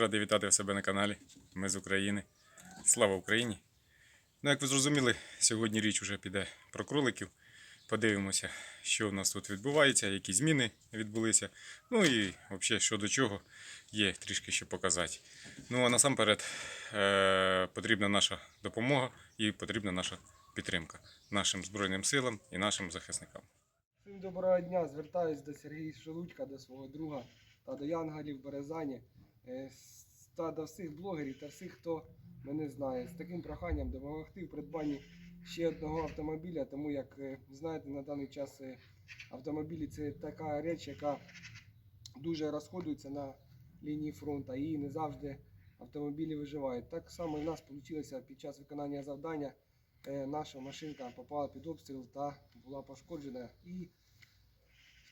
радий вітати в себе на каналі. Ми з України. Слава Україні! Ну, як ви зрозуміли, сьогодні річ вже піде про кроликів. Подивимося, що у нас тут відбувається, які зміни відбулися. Ну і взагалі, що до чого є трішки що показати. Ну а насамперед е- потрібна наша допомога і потрібна наша підтримка нашим Збройним силам і нашим захисникам. Доброго дня. Звертаюсь до Сергія Шелудька, до свого друга та до Янгалів Березані та до всіх блогерів та всіх, хто мене знає, з таким проханням допомогти в придбанні ще одного автомобіля, тому як е, знаєте, на даний час е, автомобілі це така реч, яка дуже розходується на лінії фронту і не завжди автомобілі виживають. Так само і в нас вийшло під час виконання завдання. е, Наша машинка попала під обстріл та була пошкоджена і,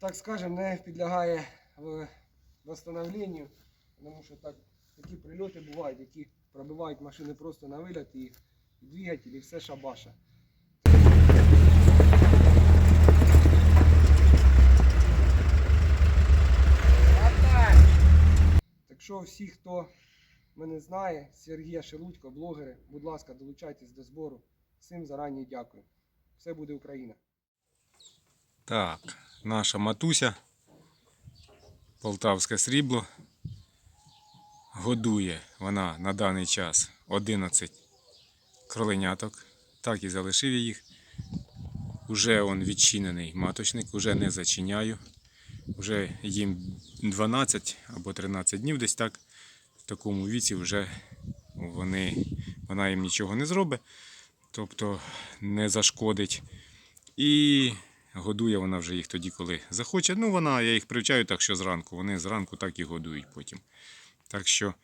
так скажемо, не підлягає в- восстановленню, тому що так, такі прильоти бувають, які пробивають машини просто на виліт і, двигатель, і все шабаша. Так що всі, хто мене знає, Сергія Шелудько, блогери, будь ласка, долучайтесь до збору. Всім зарані дякую. Все буде Україна. Так, наша матуся, полтавське срібло, годує вона на даний час 11 кроленяток. Так і залишив я їх. Уже он відчинений маточник, уже не зачиняю. Вже їм 12 або 13 днів десь так. В такому віці вже вони, вона їм нічого не зробить, тобто не зашкодить. І годує вона вже їх тоді, коли захоче. Ну, вона, я їх привчаю так, що зранку. Вони зранку так і годують потім. Так що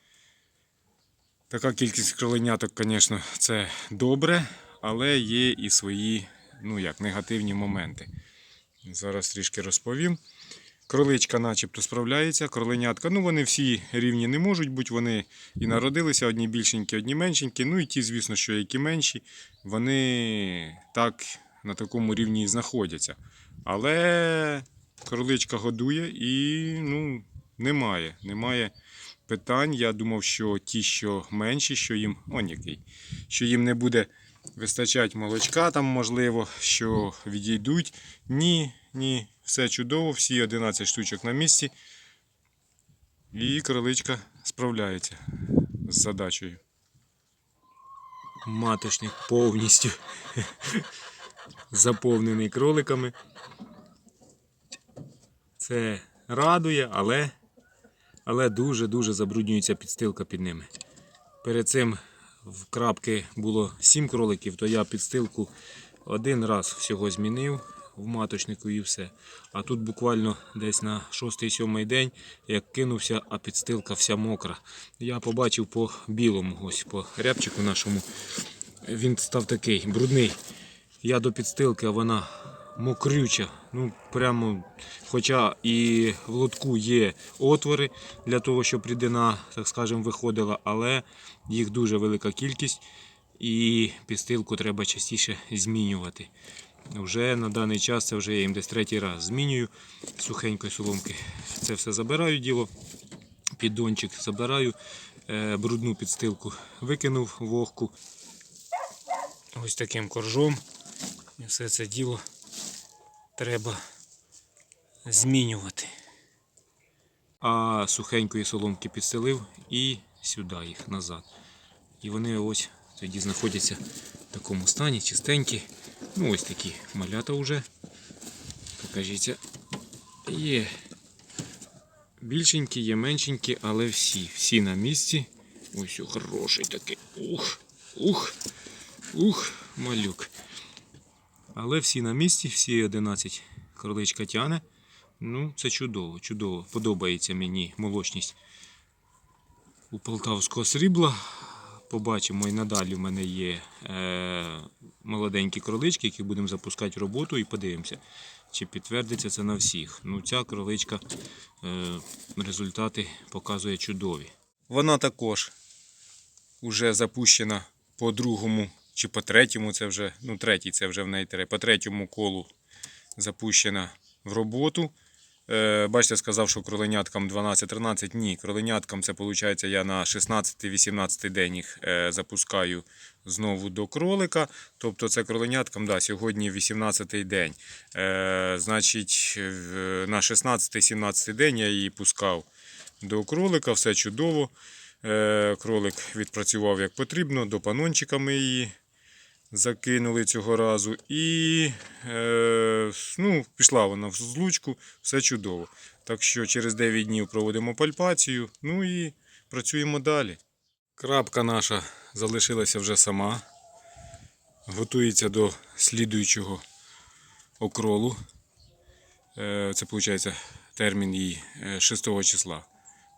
така кількість кроленяток, звісно, це добре, але є і свої, ну як, негативні моменти. Зараз трішки розповім. Кроличка начебто справляється, кроленятка, ну вони всі рівні не можуть бути, вони і народилися, одні більшенькі, одні меншенькі. Ну і ті, звісно, що які менші, вони так на такому рівні і знаходяться. Але кроличка годує і ну, немає. Немає питань. Я думав, що ті, що менші, що їм, який, що їм не буде вистачати молочка, там, можливо, що відійдуть. Ні, ні, все чудово, всі 11 штучок на місці. І кроличка справляється з задачею. Маточник повністю заповнений кроликами. Це радує, але, але дуже-дуже забруднюється підстилка під ними. Перед цим в крапки було 7 кроликів, то я підстилку один раз всього змінив в маточнику і все. А тут буквально десь на 6-7 день, як кинувся, а підстилка вся мокра. Я побачив по білому, ось по рябчику нашому. Він став такий брудний. Я до підстилки, а вона мокрюча. Ну, прямо, хоча і в лотку є отвори для того, щоб рідина, так скажемо, виходила, але їх дуже велика кількість і підстилку треба частіше змінювати. Вже на даний час це вже я їм десь третій раз змінюю сухенької соломки. Це все забираю діло, піддончик забираю, е, брудну підстилку викинув вогку. Ось таким коржом. І все це діло треба змінювати. А сухенької соломки підстелив і сюди їх назад. І вони ось тоді знаходяться в такому стані, чистенькі. Ну ось такі малята вже. Покажіться. Є більшенькі, є меншенькі, але всі, всі на місці. Ось хороший такий. Ух, ух, ух, малюк. Але всі на місці, всі 11 кроличка тяне. Ну, це чудово, чудово. Подобається мені молочність у полтавського срібла. Побачимо і надалі в мене є е, молоденькі кролички, які будемо запускати в роботу і подивимося, чи підтвердиться це на всіх. Ну, ця кроличка е, результати показує чудові. Вона також вже запущена по другому чи по третьому, це вже, ну третій це вже в неї по третьому колу запущена в роботу. Е, бачите, сказав, що кроленяткам 12-13. Ні, кроленяткам це виходить, я на 16-18 день їх е, запускаю знову до кролика. Тобто це кроленяткам, да, сьогодні 18-й день. Е, значить, на 16-17 день я її пускав до кролика, все чудово. Е, кролик відпрацював як потрібно, до панончика ми її закинули цього разу. І е, ну, пішла вона в злучку, все чудово. Так що через 9 днів проводимо пальпацію, ну і працюємо далі. Крапка наша залишилася вже сама. Готується до слідуючого окролу. Е, Це виходить термін її е, 6 числа.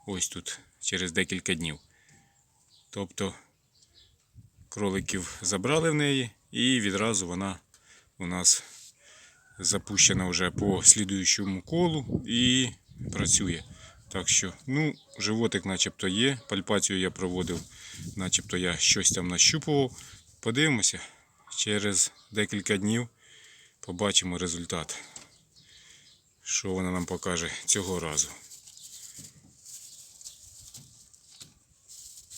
Ось тут, через декілька днів. Тобто кроликів забрали в неї, і відразу вона у нас запущена вже по слідуючому колу і працює. Так що, ну, животик начебто є. Пальпацію я проводив, начебто я щось там нащупував. Подивимося, через декілька днів побачимо результат. Що вона нам покаже цього разу.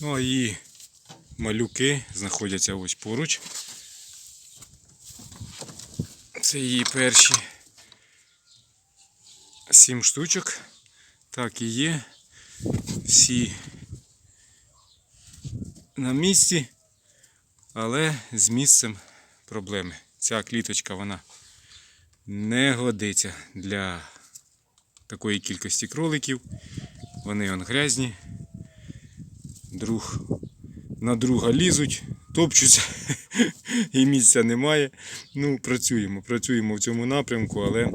Ну а її малюки знаходяться ось поруч. Це її перші сім штучок. Так і є. Всі на місці, але з місцем проблеми. Ця кліточка вона не годиться для такої кількості кроликів. Вони он грязні. Друг на друга лізуть, топчуться і місця немає. Ну, працюємо, працюємо в цьому напрямку, але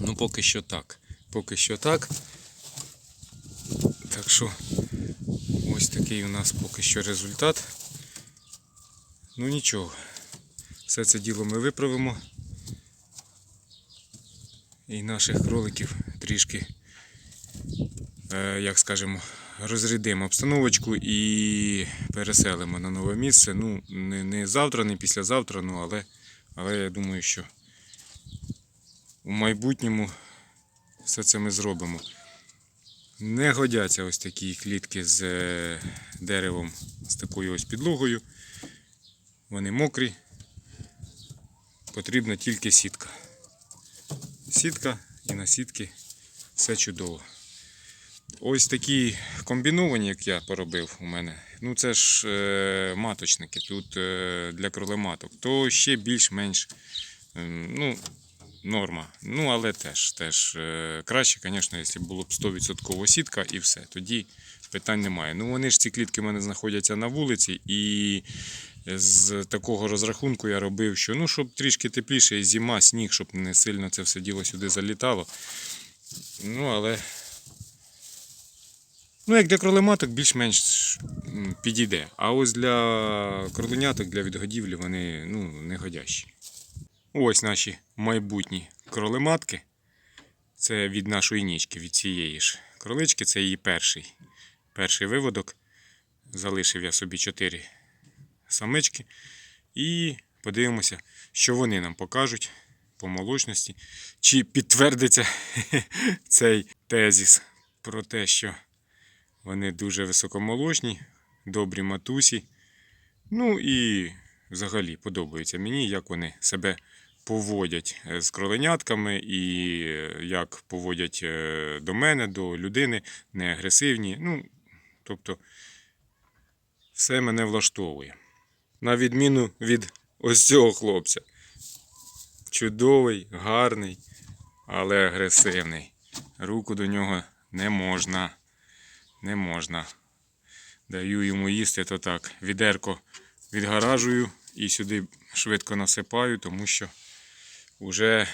ну, поки що так. Поки що так. Так що ось такий у нас поки що результат. Ну нічого. Все це діло ми виправимо. І наших кроликів трішки, е, як скажемо, розрядимо обстановочку і переселимо на нове місце. Ну, не, не завтра, не післязавтра, ну, але, але я думаю, що у майбутньому все це ми зробимо. Не годяться ось такі клітки з е, деревом, з такою ось підлогою. Вони мокрі. Потрібна тільки сітка. Сітка і на сітки все чудово. Ось такі комбіновані, як я поробив у мене. Ну це ж е, маточники тут е, для кролематок. То ще більш-менш е, ну, норма. Ну, але теж, теж е, краще, звісно, якщо було б 100% сітка і все. Тоді питань немає. Ну вони ж ці клітки в мене знаходяться на вулиці, і з такого розрахунку я робив, що ну, щоб трішки тепліше, і зима, сніг, щоб не сильно це все діло сюди залітало. Ну, але. Ну, як для кролематок більш-менш підійде. А ось для кроленяток, для відгодівлі вони ну, не годящі. Ось наші майбутні кролематки. Це від нашої нічки, від цієї ж кролички. Це її перший, перший виводок. Залишив я собі 4 самички. І подивимося, що вони нам покажуть по молочності. Чи підтвердиться цей тезіс про те, що вони дуже високомолочні, добрі матусі. Ну і взагалі подобається мені, як вони себе поводять е, з кроленятками і е, як поводять е, до мене, до людини, не агресивні. Ну, тобто, все мене влаштовує. На відміну від ось цього хлопця. Чудовий, гарний, але агресивний. Руку до нього не можна. Не можна. Даю йому їсти, то так. Відерко відгаражую і сюди швидко насипаю, тому що вже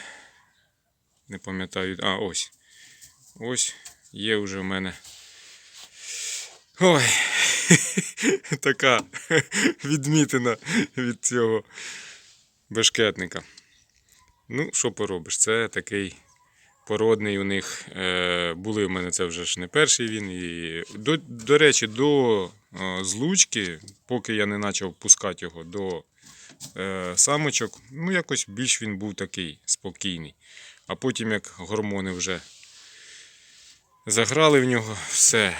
не пам'ятаю. А, ось. Ось є вже в мене. Ой, така відмітина від цього бешкетника. Ну, що поробиш? Це такий породний у них. Е, були в мене це вже ж не перший він. І, до, до речі, до е, злучки, поки я не почав пускати його до е, самочок, ну якось більш він був такий спокійний. А потім, як гормони вже Заграли в нього все.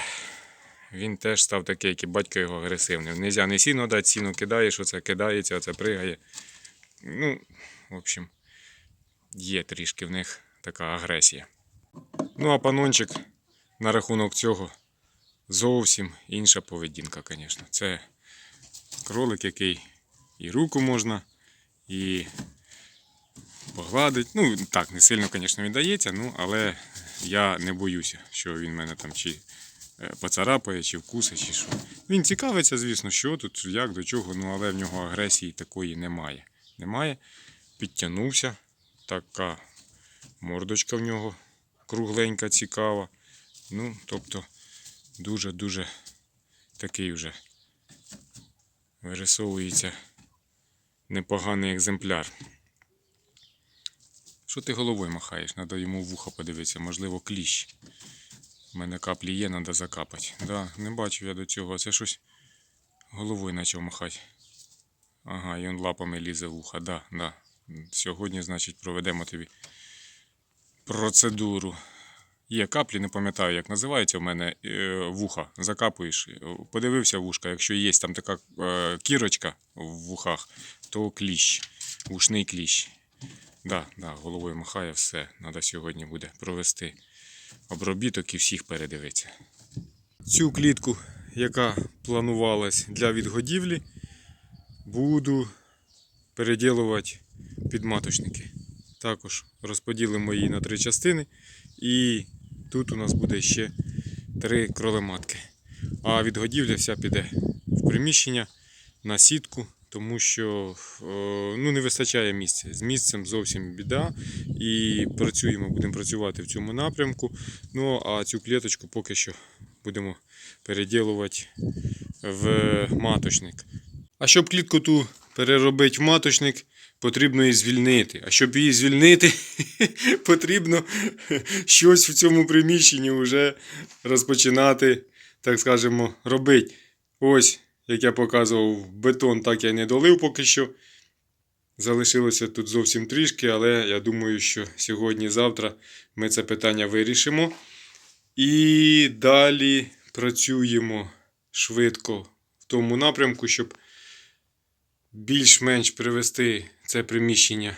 Він теж став такий, як і батько його агресивний. Нельзя не сіно дати, сіно кидаєш, оце кидається, оце пригає. Ну, в общем, є трішки в них така агресія. Ну, а панончик на рахунок цього зовсім інша поведінка, звісно. Це кролик, який і руку можна, і погладить. Ну, так, не сильно, звісно, віддається, ну, але я не боюся, що він мене там чи е, поцарапає, чи вкусить, чи що. Він цікавиться, звісно, що тут, як, до чого, ну, але в нього агресії такої немає. Немає. Підтягнувся. Така мордочка в нього кругленька, цікава. Ну, тобто, дуже-дуже такий вже вирисовується непоганий екземпляр. Що ти головою махаєш? Надо йому в вухо подивитися, можливо, кліщ. У мене каплі є, треба закапати. Да, не бачив я до цього. Це щось головою почав махати. Ага, і он лапами лізе в вуха. Да, да. Сьогодні, значить, проведемо тобі процедуру. Є каплі, не пам'ятаю, як називається в мене е, вуха. Закапуєш, е, подивився вушка. Якщо є там така е, кірочка в вухах, то кліщ, вушний кліщ. Да, да, головою махає все. Треба сьогодні буде провести обробіток і всіх передивитися. Цю клітку, яка планувалась для відгодівлі, буду переділувати під маточники. Також розподілимо її на три частини. І тут у нас буде ще три кролематки. А відгодівля вся піде в приміщення на сітку, тому що е, ну, не вистачає місця. З місцем зовсім біда. І працюємо, будемо працювати в цьому напрямку. Ну а цю клеточку поки що будемо переділувати в маточник. А щоб клітку ту переробити в маточник, потрібно її звільнити. А щоб її звільнити, потрібно щось в цьому приміщенні вже розпочинати, так скажемо, робити. Ось, як я показував, бетон так я не долив поки що. Залишилося тут зовсім трішки, але я думаю, що сьогодні-завтра ми це питання вирішимо. І далі працюємо швидко в тому напрямку, щоб більш-менш привести це приміщення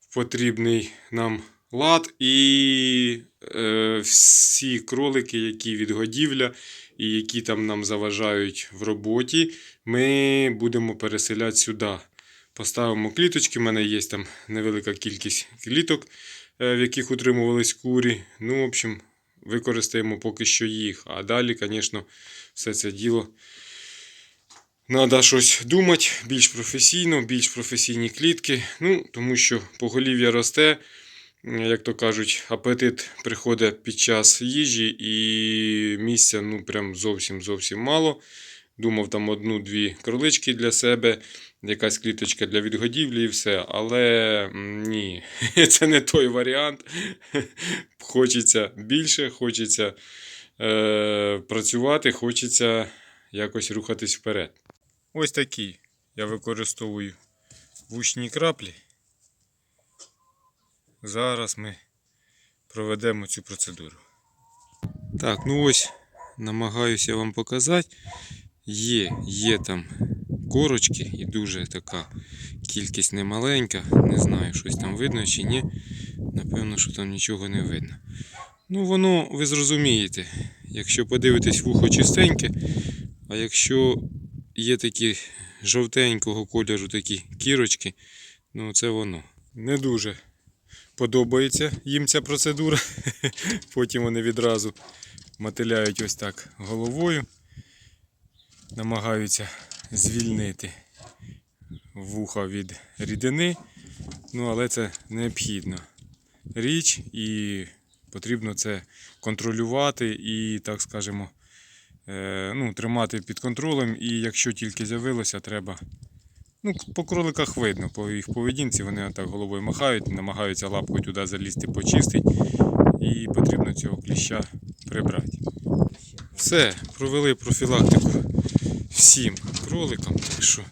в потрібний нам лад. І е, всі кролики, які відгодівля і які там нам заважають в роботі, ми будемо переселяти сюди. Поставимо кліточки. У мене є там невелика кількість кліток, е, в яких утримувались курі. Ну, в общем, використаємо поки що їх. А далі, звісно, все це діло. Треба щось думати більш професійно, більш професійні клітки. Ну, тому що поголів'я росте, як то кажуть, апетит приходить під час їжі, і місця ну, прям зовсім зовсім мало. Думав там одну-дві кролички для себе, якась кліточка для відгодівлі і все. Але ні, це не той варіант. Хочеться більше, хочеться е, працювати, хочеться якось рухатись вперед. Ось такі я використовую вушні краплі. Зараз ми проведемо цю процедуру. Так, ну ось намагаюся вам показати. Є, є там корочки і дуже така кількість немаленька. Не знаю, щось там видно чи ні. Напевно, що там нічого не видно. Ну, воно, ви зрозумієте, якщо подивитесь вухо чистеньке, а якщо є такі жовтенького кольору такі кірочки, ну це воно. Не дуже подобається їм ця процедура. Потім вони відразу мотиляють ось так головою, намагаються звільнити вуха від рідини. Ну, але це необхідна річ і потрібно це контролювати і, так скажемо, ну, тримати під контролем. І якщо тільки з'явилося, треба. Ну, по кроликах видно, по їх поведінці вони так головою махають, намагаються лапкою туди залізти, почистити. І потрібно цього кліща прибрати. Все, провели профілактику всім кроликам. Так що,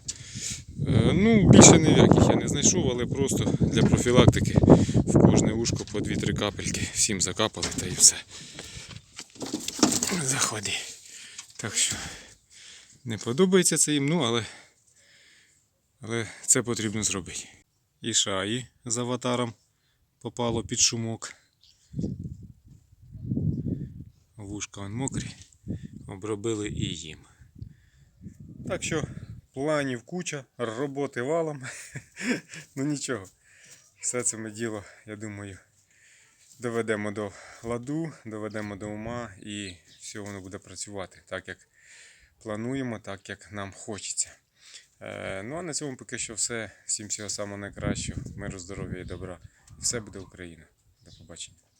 е, ну, більше ніяких я не знайшов, але просто для профілактики в кожне ушко по 2-3 капельки всім закапали та і все. Заходи. Так що не подобається це їм, ну але, але це потрібно зробити. І шаї з аватаром попало під шумок. Вушка он мокрі, обробили і їм. Так що планів куча, роботи валом. ну нічого. Все це ми діло, я думаю, доведемо до ладу, доведемо до ума і все воно буде працювати так, як плануємо, так як нам хочеться. Е, ну а на цьому поки що все. Всім всього самого найкращого, миру, здоров'я і добра. Все буде Україна. До побачення.